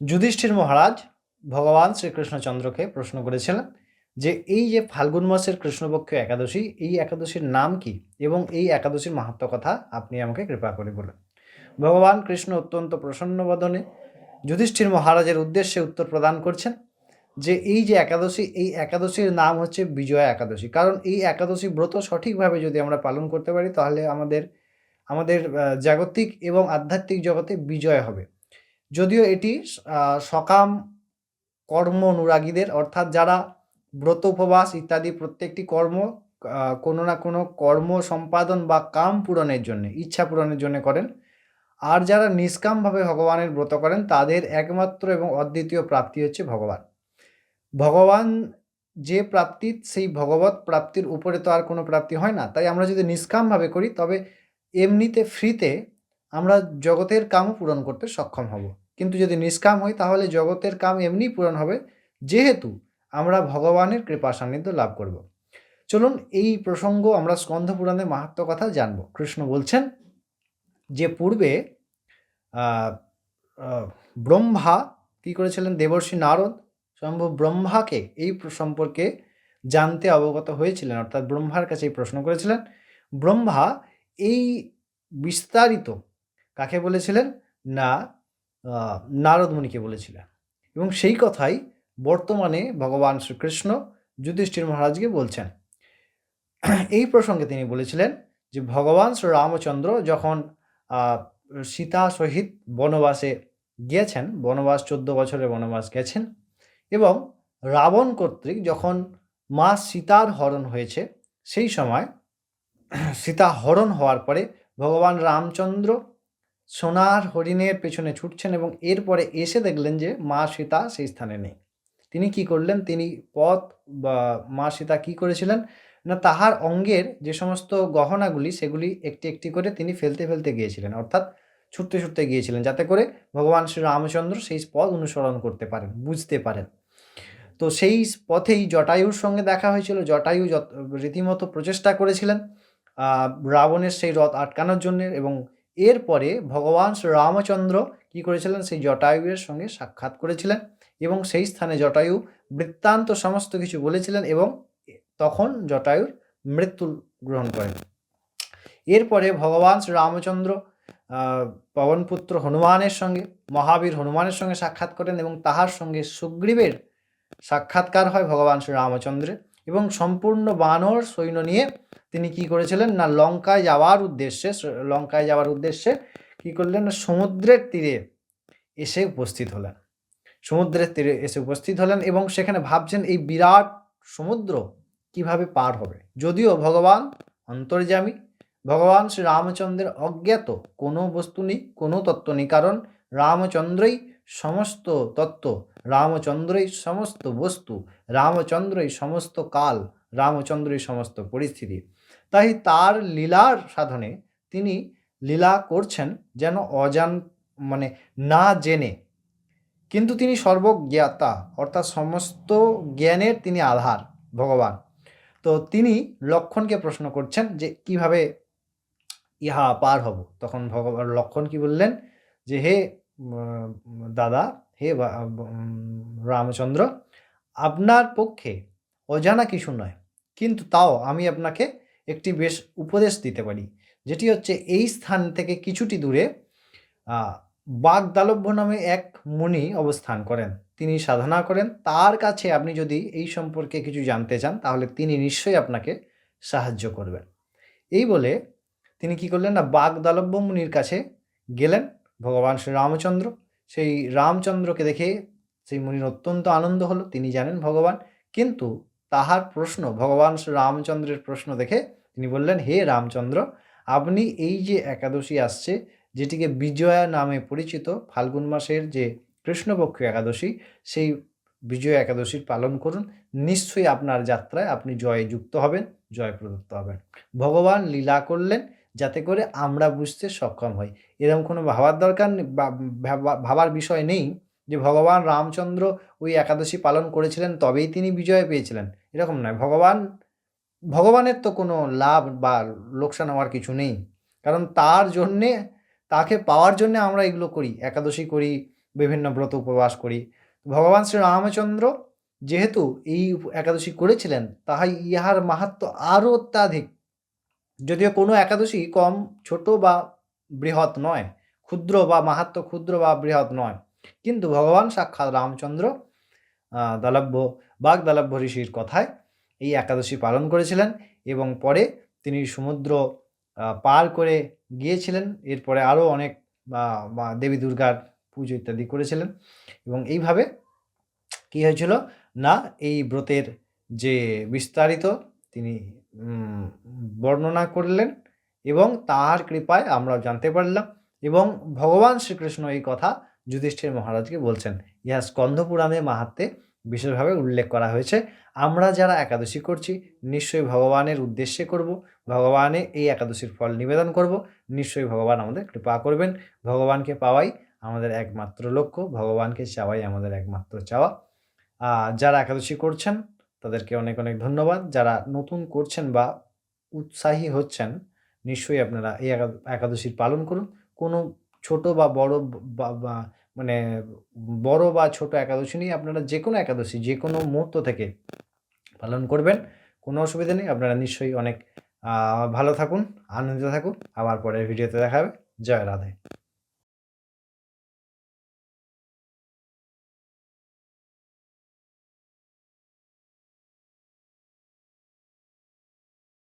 যুধিষ্ঠির মহারাজ ভগবান শ্রীকৃষ্ণচন্দ্রকে প্রশ্ন করেছিলেন যে এই যে ফাল্গুন মাসের কৃষ্ণপক্ষ একাদশী, এই একাদশীর নাম কি এবং এই একাদশীর মাহাত্ম কথা আপনি আমাকে কৃপা করে বলুন। ভগবান কৃষ্ণ অত্যন্ত প্রসন্ন বদনে যুধিষ্ঠির মহারাজের উদ্দেশ্যে উত্তর প্রদান করছেন যে এই যে একাদশী, এই একাদশীর নাম হচ্ছে বিজয়া একাদশী। কারণ এই একাদশী ব্রত সঠিকভাবে যদি আমরা পালন করতে পারি, তাহলে আমাদের আমাদের জাগতিক এবং আধ্যাত্মিক জগতে বিজয় হবে। যদিও এটি সকাম কর্ম অনুরাগীদের, অর্থাৎ যারা ব্রত উপবাস ইত্যাদি প্রত্যেকটি কর্ম কোনো না কোনো কর্ম সম্পাদন বা কাম পূরণের জন্য, ইচ্ছা পূরণের জন্য করেন। আর যারা নিষ্কামভাবে ভগবানের ব্রত করেন, তাদের একমাত্র এবং অদ্বিতীয় প্রাপ্তি হচ্ছে ভগবান। ভগবান যে প্রাপ্তি, সেই ভগবত প্রাপ্তির উপরে তো আর কোনো প্রাপ্তি হয় না। তাই আমরা যদি নিষ্কামভাবে করি, তবে এমনিতে ফ্রিতে আমরা জগতের কামও পূরণ করতে সক্ষম হব। কিন্তু যদি নিষ্কাম হই, তাহলে জগতের কাম এমনি পূরণ হবে, যেহেতু আমরা ভগবানের কৃপা সান্নিধ্য লাভ করব। চলুন এই প্রসঙ্গ আমরা স্কন্ধ পুরাণের মাহাত্ম কথা জানব। কৃষ্ণ বলছেন যে পূর্বে ব্রহ্মা কি করেছিলেন? দেবর্ষি নারদ সম্ভব ব্রহ্মাকে এই সম্পর্কে জানতে অবগত হয়েছিলেন, অর্থাৎ ব্রহ্মার কাছে এই প্রশ্ন করেছিলেন। ব্রহ্মা এই বিস্তারিত কাকে বলেছিলেন? না আহ, নারদ মুনিকে বলেছিলেন। এবং সেই কথাই বর্তমানে ভগবান শ্রীকৃষ্ণ যুধিষ্ঠির মহারাজকে বলছেন। এই প্রসঙ্গে তিনি বলেছিলেন যে ভগবান শ্রী রামচন্দ্র যখন সীতা সহিত বনবাসে গিয়েছেন বনবাস চোদ্দ বছরের বনবাস গেছেন এবং রাবণ কর্তৃক যখন মা সীতার হরণ হয়েছে সেই সময় সীতা হরণ হওয়ার পরে ভগবান রামচন্দ্র সোনার হরিণের পেছনে ছুটছেন এবং এরপরে এসে দেখলেন যে মা সীতা সেই স্থানে নেই। তিনি কি করলেন? তিনি পথ বা মা সীতা কি করেছিলেন? না, তাহার অঙ্গের যে সমস্ত গহনাগুলি, সেগুলি একটি একটি করে তিনি ফেলতে ফেলতে গিয়েছিলেন, অর্থাৎ ছুটতে ছুটতে গিয়েছিলেন, যাতে করে ভগবান শ্রী রামচন্দ্র সেই পথ অনুসরণ করতে পারেন, বুঝতে পারেন। তো সেই পথেই জটায়ুর সঙ্গে দেখা হয়েছিল। জটায়ু রীতিমতো প্রচেষ্টা করেছিলেন রাবণের সেই রথ আটকানোর জন্য এবং এরপরে ভগবান শ্রী রামচন্দ্র কি করেছিলেন? সেই জটায়ুয়ের সঙ্গে সাক্ষাৎ করেছিলেন এবং সেই স্থানে জটায়ু বৃত্তান্ত সমস্ত কিছু বলেছিলেন এবং তখন জটায়ুর মৃত্যু গ্রহণ করেন। এরপরে ভগবান শ্রী রামচন্দ্র পবনপুত্র হনুমানের সঙ্গে, মহাবীর হনুমানের সঙ্গে সাক্ষাৎ করেন এবং তাহার সঙ্গে সুগ্রীবের সাক্ষাৎকার হয় ভগবান শ্রী রামচন্দ্রের এবং সম্পূর্ণ বানর সৈন্য নিয়ে তিনি কি করেছিলেন? না, লঙ্কায় যাওয়ার উদ্দেশ্যে লঙ্কায় যাওয়ার উদ্দেশ্যে কি করলেন? না, সমুদ্রের তীরে এসে উপস্থিত হলেন। সমুদ্রের তীরে এসে উপস্থিত হলেন এবং সেখানে ভাবছেন, এই বিরাট সমুদ্র কীভাবে পার হবে? যদিও ভগবান অন্তর্যামী, ভগবান শ্রী রামচন্দ্রের অজ্ঞাত কোনো বস্তু নেই, কোনো তত্ত্ব নেই, কারণ রামচন্দ্রই সমস্ত তত্ত্ব, রামচন্দ্রই সমস্ত বস্তু, রামচন্দ্রই সমস্ত কাল রামচন্দ্রই সমস্ত পরিস্থিতি। তাই তার লীলার সাধনে তিনি লীলা করছেন যেন অজান মানে না জেনে। কিন্তু তিনি সর্বজ্ঞাতা, অর্থাৎ সমস্ত জ্ঞানের তিনি আধার, ভগবান। তো তিনি লক্ষণকে প্রশ্ন করছেন যে, কীভাবে ইহা পার হব? তখন ভগবান লক্ষণ কি বললেন? যে, হে দাদা, হে রামচন্দ্র, আপনার পক্ষে অজানা কিছু নয়। কিন্তু তাও আমি আপনাকে একটি বেশ উপদেশ দিতে পারি, যেটি হচ্ছে এই স্থান থেকে কিছুটি দূরে বাগদালভ্য নামে এক মুনি অবস্থান করেন। তিনি সাধনা করেন। তার কাছে আপনি যদি এই সম্পর্কে কিছু জানতে চান, তাহলে তিনি নিশ্চয়ই আপনাকে সাহায্য করবেন। এই বলে তিনি কি করলেন না বাগদালভ্য মুনির কাছে গেলেন, ভগবান শ্রী রামচন্দ্র। সেই রামচন্দ্রকে দেখে সেই মুনির অত্যন্ত আনন্দ হলো। তিনি জানেন ভগবান, কিন্তু তাহার প্রশ্ন, ভগবান রামচন্দ্রের প্রশ্ন দেখে তিনি বললেন, হে রামচন্দ্র, আপনি এই যে একাদশী আসছে, যেটিকে বিজয়া নামে পরিচিত ফাল্গুন মাসের যে কৃষ্ণপক্ষ একাদশী, সেই বিজয়া একাদশীর পালন করুন। নিশ্চয়ই আপনার যাত্রায় আপনি জয়ে যুক্ত হবেন জয় প্রদত্ত হবেন। ভগবান লীলা করলেন, যাতে করে আমরা বুঝতে সক্ষম হই। এরকম কোনো ভাবার দরকার ভাবার বিষয় নেই যে, ভগবান রামচন্দ্র ওই একাদশী পালন করেছিলেন, তবেই তিনি বিজয় পেয়েছিলেন। এরকম নয়। ভগবান, ভগবানের তো কোনো লাভ বা লোকসান হওয়ার কিছু নেই। কারণ তার জন্যে, তাকে পাওয়ার জন্য আমরা এগুলো করি। একাদশী করি, বিভিন্ন ব্রত উপবাস করি। ভগবান শ্রী রামচন্দ্র যেহেতু এই একাদশী করেছিলেন, তাহাই ইহার মাহাত্ম আরও অত্যাধিক। যদিও কোনো একাদশী কম, ছোট বা বৃহৎ নয়। ক্ষুদ্র বা মাহাত্ম ক্ষুদ্র বা বৃহৎ নয়। কিন্তু ভগবান সাক্ষাৎ রামচন্দ্র দালভ্য বাঘ দালভ্য ঋষির কথায় এই একাদশী পালন করেছিলেন এবং পরে তিনি সমুদ্র পার করে গিয়েছিলেন। এরপরে আরও অনেক দেবী দুর্গার পুজো ইত্যাদি করেছিলেন। এবং এইভাবে কি হয়েছিল? না, এই ব্রতের যে বিস্তারিত তিনি বর্ণনা করলেন এবং তাহার কৃপায় আমরা জানতে পারলাম এবং ভগবান শ্রীকৃষ্ণ এই কথা যুধিষ্ঠির মহারাজকে বলছেন, ইহা স্কন্ধ পুরাণে মাহাত্মে বিশেষভাবে উল্লেখ করা হয়েছে। আমরা যারা একাদশী করছি, নিশ্চয়ই ভগবানের উদ্দেশ্যে করব, ভগবানে এই একাদশীর ফল নিবেদন করব, নিশ্চয়ই ভগবান আমাদের কৃপা করবেন। ভগবানকে পাওয়াই আমাদের একমাত্র লক্ষ্য, ভগবানকে চাওয়াই আমাদের একমাত্র চাওয়া। যারা একাদশী করছেন, তাদেরকে অনেক অনেক ধন্যবাদ। যারা নতুন করছেন বা উৎসাহী হচ্ছেন, নিশ্চয়ই আপনারা এই একা- একাদশীর পালন করুন। কোনো ছোট বা বড় বা মানে বড় বা ছোট একাদশী নিয়ে আপনারা যে কোনো একাদশী যে কোনো মুহূর্ত থেকে পালন করবেন, কোনো অসুবিধা নেই। আপনারা নিশ্চয়ই অনেক ভালো থাকুন আনন্দিত থাকুন। আবার পরের ভিডিওতে দেখাবে জয় রাধে।